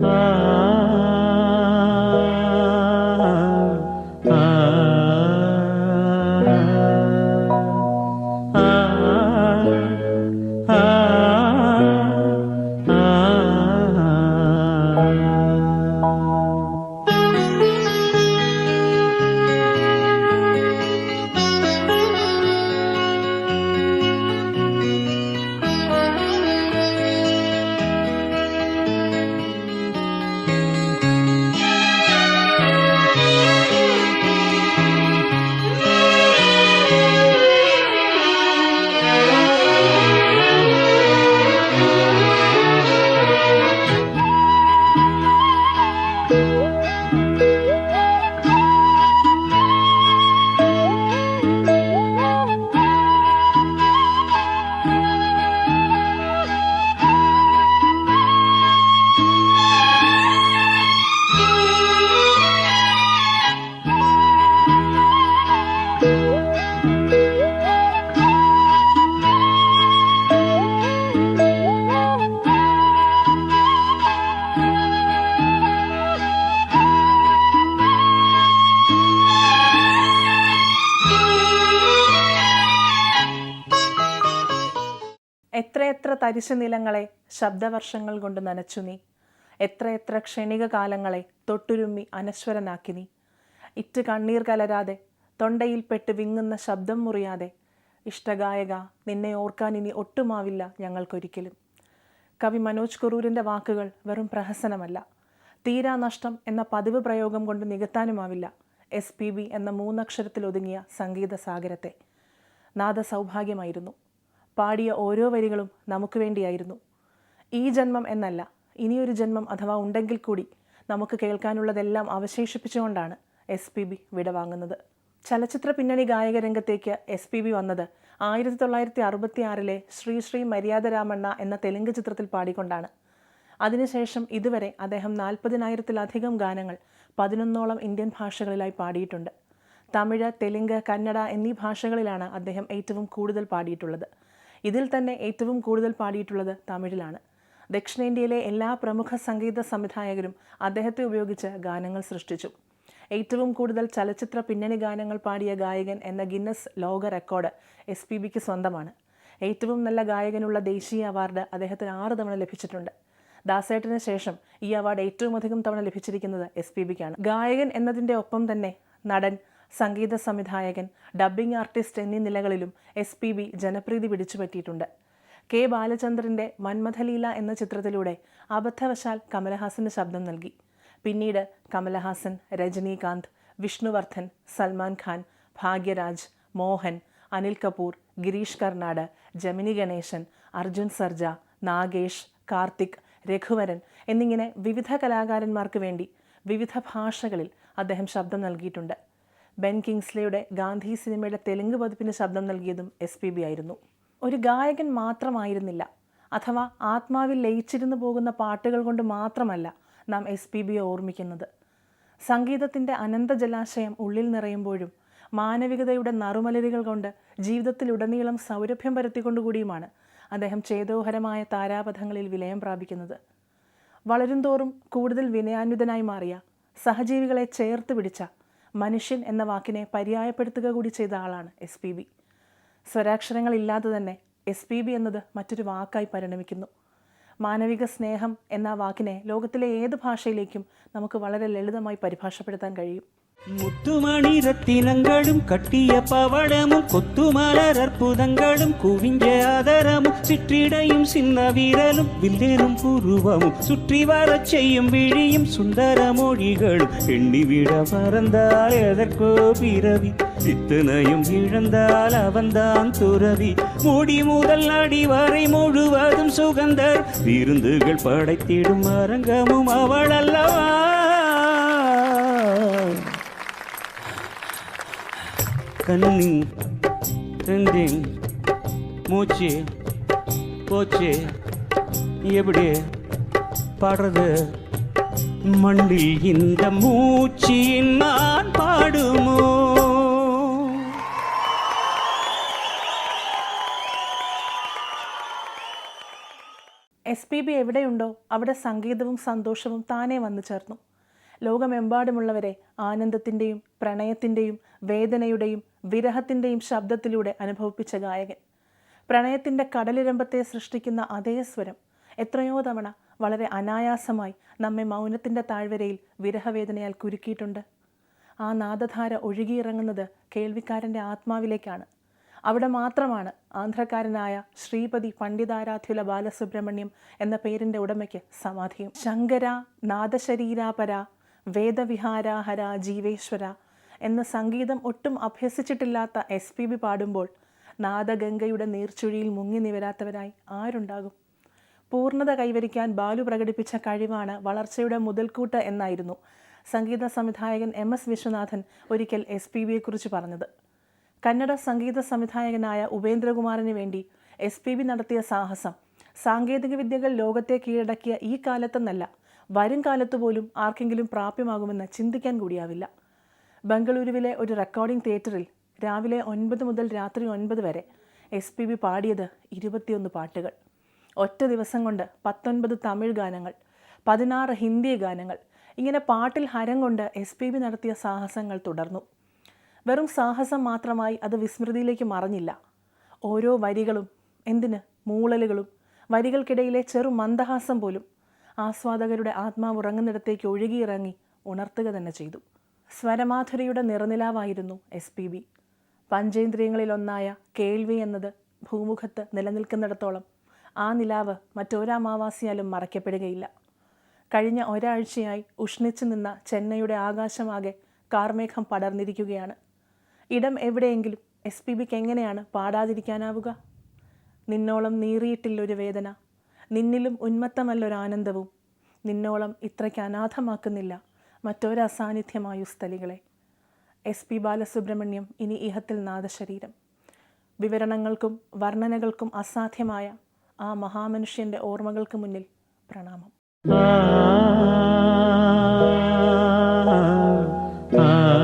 Ah. എത്രയെത്ര തരിശു നിലങ്ങളെ ശബ്ദവർഷങ്ങൾ കൊണ്ട് നനച്ചു നീ. എത്രയെത്ര ക്ഷണിക കാലങ്ങളെ തൊട്ടുരുമ്മി അനശ്വരനാക്കി നീ. ഇറ്റ് കണ്ണീർ കലരാതെ തൊണ്ടയിൽപ്പെട്ട് വിങ്ങുന്ന ശബ്ദം മുറിയാതെ ഇഷ്ടഗായക നിന്നെ ഓർക്കാൻ ഇനി ഒട്ടുമാവില്ല ഞങ്ങൾക്കൊരിക്കലും. കവി മനോജ് കുറൂരിന്റെ വാക്കുകൾ വെറും പ്രഹസനമല്ല. തീരാനഷ്ടം എന്ന പതിവ് പ്രയോഗം കൊണ്ട് നികത്താനുമാവില്ല എസ് പി ബി എന്ന മൂന്നക്ഷരത്തിൽ ഒതുങ്ങിയ സംഗീത സാഗരത്തെ നാദസൗഭാഗ്യമായിരുന്നു. പാടിയ ഓരോ വരികളും നമുക്ക് വേണ്ടിയായിരുന്നു. ഈ ജന്മം എന്നല്ല ഇനിയൊരു ജന്മം അഥവാ ഉണ്ടെങ്കിൽ കൂടി നമുക്ക് കേൾക്കാനുള്ളതെല്ലാം അവശേഷിപ്പിച്ചുകൊണ്ടാണ് എസ് പി ബി വിടവാങ്ങുന്നത് ചലച്ചിത്ര പിന്നണി ഗായക രംഗത്തേക്ക് എസ് പി ബി വന്നത് ആയിരത്തി തൊള്ളായിരത്തി അറുപത്തി ആറിലെ ശ്രീ ശ്രീ മര്യാദ രാമണ്ണ എന്ന തെലുങ്ക് ചിത്രത്തിൽ പാടിക്കൊണ്ടാണ്. അതിനുശേഷം ഇതുവരെ അദ്ദേഹം നാൽപ്പതിനായിരത്തിലധികം ഗാനങ്ങൾ പതിനൊന്നോളം ഇന്ത്യൻ ഭാഷകളിലായി പാടിയിട്ടുണ്ട്. തമിഴ് തെലുങ്ക് കന്നഡ എന്നീ ഭാഷകളിലാണ് അദ്ദേഹം ഏറ്റവും കൂടുതൽ പാടിയിട്ടുള്ളത്. ഇതിൽ തന്നെ ഏറ്റവും കൂടുതൽ പാടിയിട്ടുള്ളത് തമിഴിലാണ്. ദക്ഷിണേന്ത്യയിലെ എല്ലാ പ്രമുഖ സംഗീത സംവിധായകരും അദ്ദേഹത്തെ ഉപയോഗിച്ച് ഗാനങ്ങൾ സൃഷ്ടിച്ചു. ഏറ്റവും കൂടുതൽ ചലച്ചിത്ര പിന്നണി ഗാനങ്ങൾ പാടിയ ഗായകൻ എന്ന ഗിന്നസ് ലോക റെക്കോർഡ് എസ് പി ബിക്ക് സ്വന്തമാണ്. ഏറ്റവും നല്ല ഗായകനുള്ള ദേശീയ അവാർഡ് അദ്ദേഹത്തിന് ആറ് തവണ ലഭിച്ചിട്ടുണ്ട്. ദാസേട്ടന് ശേഷം ഈ അവാർഡ് ഏറ്റവും അധികം തവണ ലഭിച്ചിരിക്കുന്നത് എസ് പി ബിക്കാണ് ഗായകൻ എന്നതിന്റെ ഒപ്പം തന്നെ നടൻ സംഗീത സംവിധായകൻ ഡബ്ബിംഗ് ആർട്ടിസ്റ്റ് എന്നീ നിലകളിലും എസ് പി ബി ജനപ്രീതി പിടിച്ചുപറ്റിയിട്ടുണ്ട്. കെ ബാലചന്ദ്രന്റെ മന്മഥലീല എന്ന ചിത്രത്തിലൂടെ അബദ്ധവശാൽ കമലഹാസന് ശബ്ദം നൽകി. പിന്നീട് കമലഹാസൻ രജനീകാന്ത് വിഷ്ണുവർദ്ധൻ സൽമാൻ ഖാൻ ഭാഗ്യരാജ് മോഹൻ അനിൽ കപൂർ ഗിരീഷ് കർണാട് ജമിനി ഗണേശൻ അർജുൻ സർജ നാഗേഷ് കാർത്തിക് രഘുവരൻ എന്നിങ്ങനെ വിവിധ കലാകാരന്മാർക്ക് വേണ്ടി വിവിധ ഭാഷകളിൽ അദ്ദേഹം ശബ്ദം നൽകിയിട്ടുണ്ട്. ബെൻ കിങ്സ്ലെയുടെ ഗാന്ധി സിനിമയുടെ തെലുങ്ക് പതിപ്പിന് ശബ്ദം നൽകിയതും എസ് പി ബി ആയിരുന്നു. ഒരു ഗായകൻ മാത്രമായിരുന്നില്ല. അഥവാ ആത്മാവിൽ ലയിച്ചിരുന്നു പോകുന്ന പാട്ടുകൾ കൊണ്ട് മാത്രമല്ല നാം എസ് പി ബിയെ ഓർമ്മിക്കുന്നത്. സംഗീതത്തിന്റെ അനന്ത ജലാശയം ഉള്ളിൽ നിറയുമ്പോഴും മാനവികതയുടെ നറുമലരുകൾ കൊണ്ട് ജീവിതത്തിലുടനീളം സൗരഭ്യം പരത്തിക്കൊണ്ടുകൂടിയുമാണ് അദ്ദേഹം ചേതോഹരമായ താരാപഥങ്ങളിൽ വിലയം പ്രാപിക്കുന്നത്. വളരുംതോറും കൂടുതൽ വിനയാന്വിതനായി മാറിയ സഹജീവികളെ ചേർത്ത് പിടിച്ച മനുഷ്യൻ എന്ന വാക്കിനെ പര്യായപ്പെടുത്തുക കൂടി ചെയ്ത ആളാണ് എസ് പി ബി സ്വരാക്ഷരങ്ങളില്ലാതെ തന്നെ എസ് പി ബി എന്നത് മറ്റൊരു വാക്കായി പരിണമിക്കുന്നു. മാനവിക സ്നേഹം എന്ന വാക്കിനെ ലോകത്തിലെ ഏത് ഭാഷയിലേക്കും നമുക്ക് വളരെ ലളിതമായി പരിഭാഷപ്പെടുത്താൻ കഴിയും. முத்துமணி ரத்தினங்களும் கட்டிய பவளமும் கொத்துமலர் அற்புதங்களும் குவிஞ்ச ஆதரமும் சிற்றிடையும் சின்ன வீரலும் வில்லேனும் புருவமும் சுற்றி வரச் செய்யும் விழியும் சுந்தர மொழிகளும் எண்ணிவிட மறந்தால் எதற்கோ பிறவி இத்தனையும் இழந்தால் அவன்தான் துறவி. மூடி முதல் அடி வரை முழுவதும் சுகந்தர் விருந்துகள் படைத்திடும் அரங்கமும் அவளல்லவா? அல்லவா கண்ணி ரெண்டின் மூச்சு போச்சு எப்படி பாடுறது மண்ணில் இந்த மூச்சு நான் பாடுமோ എസ് എസ് പി ബി എവിടെയുണ്ടോ അവിടെ സംഗീതവും സന്തോഷവും താനേ വന്നു ചേർന്നു ലോകമെമ്പാടുമുള്ളവരെ ആനന്ദത്തിൻ്റെയും പ്രണയത്തിൻ്റെയും വേദനയുടെയും വിരഹത്തിന്റെയും ശബ്ദത്തിലൂടെ അനുഭവിപ്പിച്ച ഗായകൻ. പ്രണയത്തിന്റെ കടലിരമ്പത്തെ സൃഷ്ടിക്കുന്ന അതേ സ്വരം എത്രയോ തവണ വളരെ അനായാസമായി നമ്മെ മൗനത്തിന്റെ താഴ്വരയിൽ വിരഹവേദനയാൽ കുരുക്കിയിട്ടുണ്ട്. ആ നാദധാര ഒഴുകിയിറങ്ങുന്നത് കേൾവിക്കാരന്റെ ആത്മാവിലേക്കാണ്. അവിടെ മാത്രമാണ് ആന്ധ്രക്കാരനായ ശ്രീപതി പണ്ഡിതാരാധ്യുല ബാലസുബ്രഹ്മണ്യം എന്ന പേരിന്റെ ഉടമയ്ക്ക് സമാധിയും. ശങ്കര നാദശരീരാപര വേദവിഹാരാഹര ജീവേശ്വര എന്ന സംഗീതം ഒട്ടും അഭ്യസിച്ചിട്ടില്ലാത്ത എസ് പി ബി പാടുമ്പോൾ നാദഗംഗയുടെ നീർച്ചുഴിയിൽ മുങ്ങി നിവരാത്തവരായി ആരുണ്ടാകും? പൂർണത കൈവരിക്കാൻ ബാലു പ്രകടിപ്പിച്ച കഴിവാണ് വളർച്ചയുടെ മുതൽക്കൂട്ട് എന്നായിരുന്നു സംഗീത സംവിധായകൻ എം എസ് വിശ്വനാഥൻ ഒരിക്കൽ എസ് പി ബിയെക്കുറിച്ച് പറഞ്ഞത്. കന്നഡ സംഗീത സംവിധായകനായ ഉപേന്ദ്രകുമാറിന് വേണ്ടി എസ് പി ബി നടത്തിയ സാഹസം സാങ്കേതിക വിദ്യകൾ ലോകത്തെ കീഴടക്കിയ ഈ കാലത്തെന്നല്ല വരും കാലത്ത് പോലും ആർക്കെങ്കിലും പ്രാപ്യമാകുമെന്ന് ചിന്തിക്കാൻ കൂടിയാവില്ല. ബംഗളൂരുവിലെ ഒരു റെക്കോർഡിംഗ് തിയേറ്ററിൽ രാവിലെ ഒൻപത് മുതൽ രാത്രി ഒൻപത് വരെ എസ് പി ബി പാടിയത് ഇരുപത്തിയൊന്ന് പാട്ടുകൾ. ഒറ്റ ദിവസം കൊണ്ട് പത്തൊൻപത് തമിഴ് ഗാനങ്ങൾ പതിനാറ് ഹിന്ദി ഗാനങ്ങൾ ഇങ്ങനെ പാട്ടിൽ ഹരം കൊണ്ട് എസ് പി ബി നടത്തിയ സാഹസങ്ങൾ തുടർന്നു. വെറും സാഹസം മാത്രമായി അത് വിസ്മൃതിയിലേക്ക് മറഞ്ഞില്ല. ഓരോ വരികളും എന്തിന് മൂളലുകളും വരികൾക്കിടയിലെ ചെറു മന്ദഹാസം പോലും ആസ്വാദകരുടെ ആത്മാവ് ഉറങ്ങുന്നിടത്തേക്ക് ഒഴുകിയിറങ്ങി ഉണർത്തുക തന്നെ ചെയ്തു. സ്വരമാധുരിയുടെ നിറനിലാവായിരുന്നു എസ് പി ബി പഞ്ചേന്ദ്രിയങ്ങളിലൊന്നായ കേൾവി എന്നത് ഭൂമുഖത്ത് നിലനിൽക്കുന്നിടത്തോളം ആ നിലാവ് മറ്റൊരമാവാസിയാലും മറയ്ക്കപ്പെടുകയില്ല. കഴിഞ്ഞ ഒരാഴ്ചയായി ഉഷ്ണിച്ചു നിന്ന ചെന്നൈയുടെ ആകാശമാകെ കാർമേഘം പടർന്നിരിക്കുകയാണ്. ഇടം എവിടെയെങ്കിലും എസ് പി ബിക്ക് എങ്ങനെയാണ് പാടാതിരിക്കാനാവുക? നിന്നോളം നീറിയിട്ടില്ലൊരു വേദന നിന്നിലും ഉന്മത്തമല്ലൊരാനന്ദവും നിന്നോളം ഇത്രയ്ക്ക് അനാഥമാക്കുന്നില്ല. മറ്റൊരസാന്നിധ്യമായു സ്ഥലികളെ എസ് പി ബാലസുബ്രഹ്മണ്യം ഇനി ഇഹത്തിൽ നാദശരീരം വിവരണങ്ങൾക്കും വർണനകൾക്കും അസാധ്യമായ ആ മഹാമനുഷ്യന്റെ ഓർമ്മകൾക്ക് മുന്നിൽ പ്രണാമം ആ